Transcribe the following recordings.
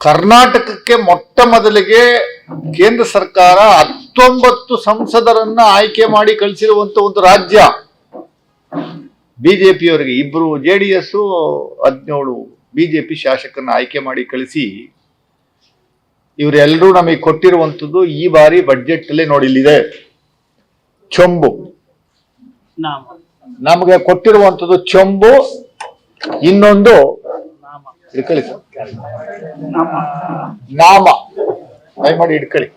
ಕರ್ನಾಟಕಕ್ಕೆ ಮೊಟ್ಟ ಮೊದಲಿಗೆ ಕೇಂದ್ರ ಸರ್ಕಾರ ಹತ್ತೊಂಬತ್ತು ಸಂಸದರನ್ನ ಆಯ್ಕೆ ಮಾಡಿ ಕಳಿಸಿರುವಂತ ಒಂದು ರಾಜ್ಯ. ಬಿಜೆಪಿಯವರಿಗೆ ಇಬ್ರು ಜೆ ಡಿ ಎಸ್ ಹದಿನೇಳು ಬಿಜೆಪಿ ಶಾಸಕರನ್ನ ಆಯ್ಕೆ ಮಾಡಿ ಕಳಿಸಿ. ಇವರೆಲ್ಲರೂ ನಮಗೆ ಕೊಟ್ಟಿರುವಂತದ್ದು ಈ ಬಾರಿ ಬಡ್ಜೆಟ್ ಅಲ್ಲೇ ನೋಡಿಲ್ಲಿದೆ ಚೊಂಬು. ನಾಮ. ನಮಗೆ ಕೊಟ್ಟಿರುವಂತದ್ದು ಚೊಂಬು ಇನ್ನೊಂದು ನಾಮ ಸರ್. ನಾಮ. ಟ್ರೈ ದಯಮಾಡಿ ಇಡ್ಕಳಿ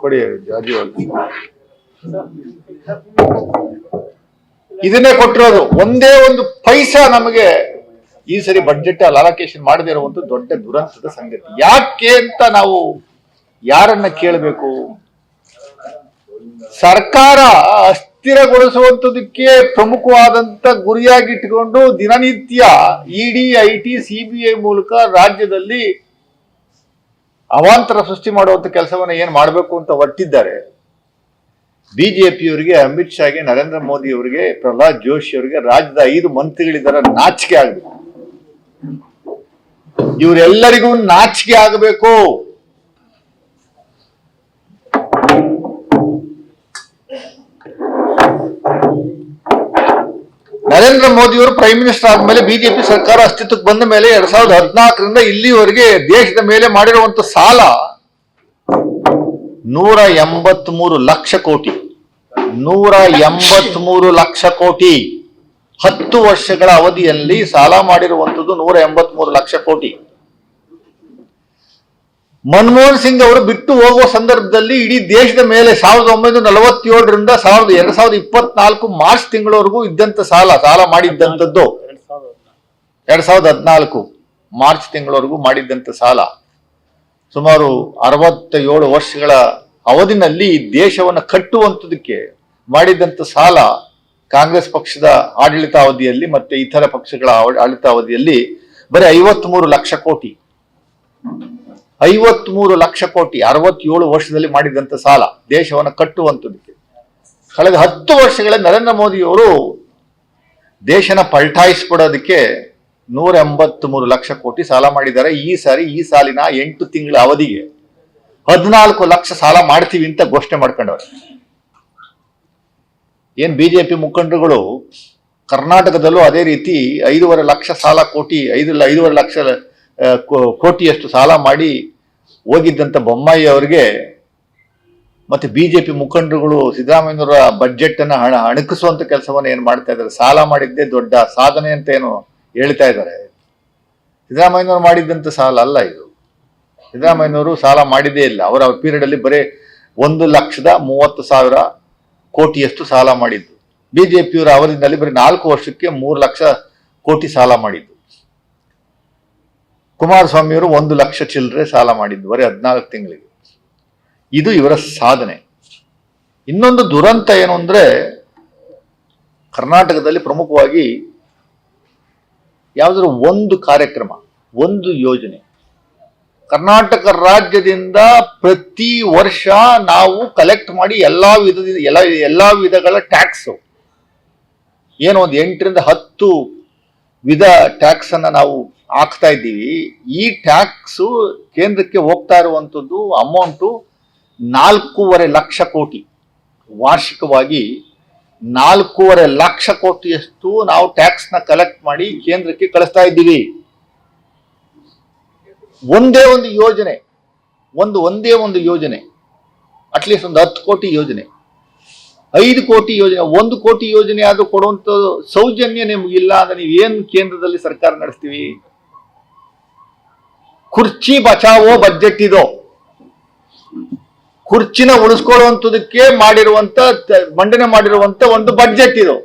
ಕೊಡಿ ಜಾಜಿ ಇದನ್ನೇ ಕೊಟ್ಟಿರೋದು. ಒಂದೇ ಒಂದು ಪೈಸಾ ನಮಗೆ ಈ ಸರಿ ಬಡ್ಜೆಟ್ ಅಲ್ಲಿ ಅಲೋಕೇಶನ್ ಮಾಡದೇ ಇರುವಂತ ದೊಡ್ಡ ದುರಂತದ ಸಂಗತಿ. ಯಾಕೆ ಅಂತ ನಾವು ಯಾರನ್ನ ಕೇಳಬೇಕು? ಸರ್ಕಾರ ಅಸ್ಥಿರಗೊಳಿಸುವಂತದಕ್ಕೆ ಪ್ರಮುಖವಾದಂತ ಗುರಿಯಾಗಿಟ್ಟುಕೊಂಡು ದಿನನಿತ್ಯ ಇಡಿ ಐ ಟಿ ಸಿಬಿಐ ಮೂಲಕ ರಾಜ್ಯದಲ್ಲಿ ಅವಾಂತರ ಸೃಷ್ಟಿ ಮಾಡುವಂಥ ಕೆಲಸವನ್ನ ಏನ್ ಮಾಡಬೇಕು ಅಂತ ಹೊರಟಿದ್ದಾರೆ ಬಿಜೆಪಿಯವರಿಗೆ, ಅಮಿತ್ ಶಾಗೆ, ನರೇಂದ್ರ ಮೋದಿ ಅವರಿಗೆ ಪ್ರಹ್ಲಾದ್ ಜೋಶಿ ಅವರಿಗೆ ರಾಜ್ಯದ ಐದು ಮಂತ್ರಿಗಳಿದ್ದಾರೆ, ನಾಚಿಕೆ ಆಗಬೇಕು. ಇವರೆಲ್ಲರಿಗೂ ನಾಚಿಕೆ ಆಗಬೇಕು. ನರೇಂದ್ರ ಮೋದಿ ಅವರು ಪ್ರೈಮ್ ಮಿನಿಸ್ಟರ್ ಆದ್ಮೇಲೆ ಬಿಜೆಪಿ ಸರ್ಕಾರ ಅಸ್ತಿತ್ವಕ್ಕೆ ಬಂದ ಮೇಲೆ ಎರಡ್ ಸಾವಿರದ ಹದಿನಾಲ್ಕರಿಂದ ಇಲ್ಲಿವರೆಗೆ ದೇಶದ ಮೇಲೆ ಮಾಡಿರುವಂತ ಸಾಲ ನೂರ ಎಂಬತ್ ಮೂರು ಲಕ್ಷ ಕೋಟಿ. ನೂರ ಎಂಬತ್ ಮೂರು ಲಕ್ಷ ಕೋಟಿ. ಹತ್ತು ವರ್ಷಗಳ ಅವಧಿಯಲ್ಲಿ ಸಾಲ ಮಾಡಿರುವಂತದ್ದು ನೂರ ಎಂಬತ್ ಮೂರು ಲಕ್ಷ ಕೋಟಿ. ಮನಮೋಹನ್ ಸಿಂಗ್ ಅವರು ಬಿಟ್ಟು ಹೋಗುವ ಸಂದರ್ಭದಲ್ಲಿ ಇಡೀ ದೇಶದ ಮೇಲೆ ಸಾವಿರದ ಒಂಬೈನೂರ ನಲವತ್ತೇಳರಿಂದ ಸಾವಿರದ ಎರಡ್ ಸಾವಿರದ ಇಪ್ಪತ್ನಾಲ್ಕು ಮಾರ್ಚ್ ತಿಂಗಳವರೆಗೂ ಇದ್ದಂತ ಸಾಲ ಸಾಲ ಮಾಡಿದ್ದಂಥದ್ದು ಎರಡ್ ಸಾವಿರದ ಹದಿನಾಲ್ಕು. ಮಾರ್ಚ್ ತಿಂಗಳವರೆಗೂ ಮಾಡಿದ್ದಂಥ ಸಾಲ ಸುಮಾರು ಅರವತ್ತ ಏಳು ವರ್ಷಗಳ ಅವಧಿನಲ್ಲಿ ದೇಶವನ್ನು ಕಟ್ಟುವಂಥದಕ್ಕೆ ಮಾಡಿದಂತ ಸಾಲ ಕಾಂಗ್ರೆಸ್ ಪಕ್ಷದ ಆಡಳಿತಾವಧಿಯಲ್ಲಿ ಮತ್ತೆ ಇತರ ಪಕ್ಷಗಳ ಆಡಳಿತಾವಧಿಯಲ್ಲಿ ಬರೀ ಐವತ್ಮೂರು ಲಕ್ಷ ಕೋಟಿ ಐವತ್ಮೂರು ಲಕ್ಷ ಕೋಟಿ, ಅರವತ್ತೇಳು ವರ್ಷದಲ್ಲಿ ಮಾಡಿದಂತ ಸಾಲ ದೇಶವನ್ನು ಕಟ್ಟುವಂಥದಕ್ಕೆ ಕಳೆದ ಹತ್ತು ವರ್ಷಗಳ ನರೇಂದ್ರ ಮೋದಿಯವರು ದೇಶನ ಪಲ್ಟಾಯಿಸ್ಬಿಡೋದಕ್ಕೆ ನೂರ ಎಂಬತ್ತ್ ಮೂರು ಲಕ್ಷ ಕೋಟಿ ಸಾಲ ಮಾಡಿದ್ದಾರೆ. ಈ ಸಾರಿ, ಈ ಸಾಲಿನ ಎಂಟು ತಿಂಗಳ ಅವಧಿಗೆ ಹದಿನಾಲ್ಕು ಲಕ್ಷ ಸಾಲ ಮಾಡ್ತೀವಿ ಅಂತ ಘೋಷಣೆ ಮಾಡ್ಕೊಂಡವ್ರೆ. ಏನ್ ಬಿಜೆಪಿ ಮುಖಂಡರುಗಳು ಕರ್ನಾಟಕದಲ್ಲೂ ಅದೇ ರೀತಿ ಐದೂವರೆ ಲಕ್ಷ ಸಾಲ ಕೋಟಿ, ಐದು, ಐದೂವರೆ ಲಕ್ಷ ಕೋಟಿಯಷ್ಟು ಸಾಲ ಮಾಡಿ ಹೋಗಿದ್ದಂತ ಬೊಮ್ಮಾಯಿ ಅವರಿಗೆ ಮತ್ತೆ ಪಿ ಮುಖಂಡರುಗಳು ಸಿದ್ದರಾಮಯ್ಯನವರ ಬಜೆಟ್ ಅನ್ನ ಹಣ ಅಣಕಿಸುವಂಥ ಕೆಲಸವನ್ನ ಏನು ಮಾಡ್ತಾ ಇದ್ದಾರೆ? ಸಾಲ ಮಾಡಿದ್ದೇ ದೊಡ್ಡ ಸಾಧನೆ ಅಂತ ಏನು ಹೇಳ್ತಾ ಇದ್ದಾರೆ. ಸಿದ್ದರಾಮಯ್ಯನವರು ಮಾಡಿದ್ದಂಥ ಸಾಲ ಅಲ್ಲ ಇದು. ಸಿದ್ದರಾಮಯ್ಯನವರು ಸಾಲ ಮಾಡಿದೇ ಇಲ್ಲ. ಅವರ ಪೀರಿಯಡ್ ಅಲ್ಲಿ ಬರೀ ಒಂದು ಲಕ್ಷದ ಮೂವತ್ತು ಸಾವಿರ ಕೋಟಿಯಷ್ಟು ಸಾಲ ಮಾಡಿದ್ದು. ಬಿಜೆಪಿಯವರ ಅವಧಿನಲ್ಲಿ ಬರೀ ನಾಲ್ಕು ವರ್ಷಕ್ಕೆ ಮೂರು ಲಕ್ಷ ಕೋಟಿ ಸಾಲ ಮಾಡಿದ್ದು. ಕುಮಾರಸ್ವಾಮಿಯವರು ಒಂದು ಲಕ್ಷ ಚಿಲ್ಲರೆ ಸಾಲ ಮಾಡಿದ್ದು ಬರೀ ಹದಿನಾಲ್ಕು ತಿಂಗಳಿಗೆ. ಇದು ಇವರ ಸಾಧನೆ. ಇನ್ನೊಂದು ದುರಂತ ಏನು ಅಂದರೆ ಕರ್ನಾಟಕದಲ್ಲಿ ಪ್ರಮುಖವಾಗಿ ಯಾವುದಾದ್ರು ಒಂದು ಕಾರ್ಯಕ್ರಮ, ಒಂದು ಯೋಜನೆ. ಕರ್ನಾಟಕ ರಾಜ್ಯದಿಂದ ಪ್ರತಿ ವರ್ಷ ನಾವು ಕಲೆಕ್ಟ್ ಮಾಡಿ ಎಲ್ಲ ವಿಧದಿಂದ ಎಲ್ಲ ಎಲ್ಲ ವಿಧಗಳ ಟ್ಯಾಕ್ಸು ಏನು ಒಂದು ಎಂಟರಿಂದ ಹತ್ತು ವಿಧ ಟ್ಯಾಕ್ಸ್ ಅನ್ನ ನಾವು ಹಾಕ್ತಾ ಇದ್ದೀವಿ. ಈ ಟ್ಯಾಕ್ಸ್ ಕೇಂದ್ರಕ್ಕೆ ಹೋಗ್ತಾ ಇರುವಂತದ್ದು ಅಮೌಂಟು ನಾಲ್ಕೂವರೆ ಲಕ್ಷ ಕೋಟಿ. ವಾರ್ಷಿಕವಾಗಿ ನಾಲ್ಕೂವರೆ ಲಕ್ಷ ಕೋಟಿಯಷ್ಟು ನಾವು ಟ್ಯಾಕ್ಸ್ನ ಕಲೆಕ್ಟ್ ಮಾಡಿ ಕೇಂದ್ರಕ್ಕೆ ಕಳಿಸ್ತಾ ಇದ್ದೀವಿ. ಒಂದೇ ಒಂದು ಯೋಜನೆ, ಒಂದು, ಒಂದೇ ಒಂದು ಯೋಜನೆ ಅಟ್ಲೀಸ್ಟ್ ಒಂದು ಹತ್ತು ಕೋಟಿ ಯೋಜನೆ. ಐದು ಕೋಟಿ ಯೋಜನೆ, ಒಂದು ಕೋಟಿ ಯೋಜನೆ ಆದರೂ ಕೊಡುವಂತ ಸೌಜನ್ಯ ನಿಮಗಿಲ್ಲ ಅಂದ್ರೆ ನೀವು ಏನು ಕೇಂದ್ರದಲ್ಲಿ ಸರ್ಕಾರ ನಡೆಸ್ತೀವಿ? ಕುರ್ಚಿ ಬಚಾವೋ ಬಜೆಟ್ ಇದು. ಕುರ್ಚಿನ ಉಳಿಸ್ಕೊಳ್ಳುವಂತದಕ್ಕೆ ಮಾಡಿರುವಂತ, ಮಂಡನೆ ಮಾಡಿರುವಂತ ಒಂದು ಬಜೆಟ್ ಇದು.